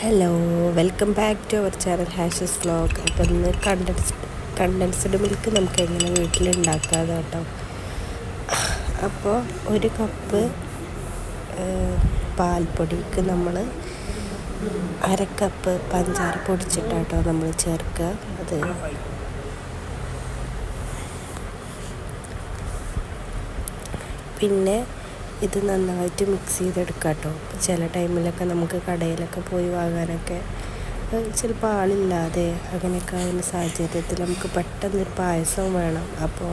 Hello welcome back to our channel ഹാഷസ് vlog അപ്പോൾ ഇന്ന് contents condensed milk നമുക്ക് എങ്ങനെ വീട്ടിലുണ്ടാക്കാം കേട്ടോ. അപ്പോൾ ഒരു കപ്പ് പാൽപ്പൊടിക്ക് നമ്മൾ അര കപ്പ് പഞ്ചാര പൊടിച്ചിട്ടാട്ടോ നമ്മൾ ചേർക്കുക അത് പിന്നെ ഇത് നന്നായിട്ട് മിക്സ് ചെയ്തെടുക്കാം കേട്ടോ ചില ടൈമിലൊക്കെ നമുക്ക് കടയിലൊക്കെ പോയി വാങ്ങാനൊക്കെ ചിലപ്പോൾ ആളില്ലാതെ അങ്ങനെയൊക്കെ ആവുന്ന സാഹചര്യത്തിൽ നമുക്ക് പെട്ടെന്നൊരു പായസം വേണം. അപ്പോൾ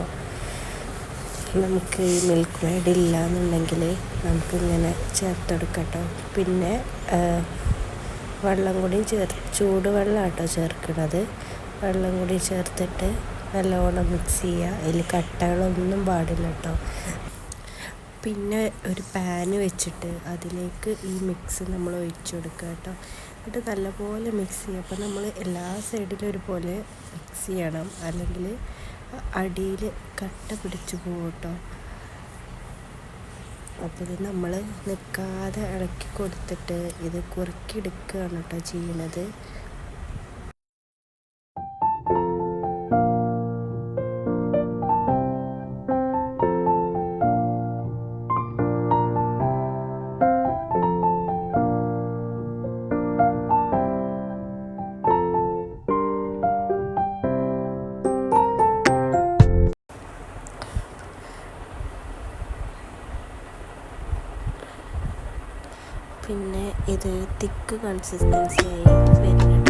നമുക്ക് ഈ മിൽക്ക് മെയ്ഡ് ഇല്ല എന്നുണ്ടെങ്കിൽ നമുക്കിങ്ങനെ ചേർത്തെടുക്കാം കേട്ടോ പിന്നെ വെള്ളം കൂടി ചേർ ചൂട് വെള്ളം കേട്ടോ ചേർക്കണത് വെള്ളം കൂടി ചേർത്തിട്ട് നല്ലോണം മിക്സ് ചെയ്യുക. അതിൽ കട്ടകളൊന്നും പാടില്ല കേട്ടോ പിന്നെ ഒരു പാന് വെച്ചിട്ട് അതിലേക്ക് ഈ മിക്സ് നമ്മൾ ഒഴിച്ചു കൊടുക്കുക കേട്ടോ. എന്നിട്ട് നല്ലപോലെ മിക്സ് ചെയ്യുക. അപ്പോൾ നമ്മൾ എല്ലാ സൈഡിലും ഒരുപോലെ മിക്സ് ചെയ്യണം. അല്ലെങ്കിൽ അടിയിൽ കട്ട പിടിച്ചു പോകും കേട്ടോ. അപ്പോൾ ഇത് നമ്മൾ നിൽക്കാതെ ഇളക്കി കൊടുത്തിട്ട് ഇത് കുറുക്കിയെടുക്കുകയാണ് കേട്ടോ ചെയ്യണത് പിന്നെ ഇത് തിക്ക് കൺസിസ്റ്റൻസി ആയി വരുന്നുണ്ട്.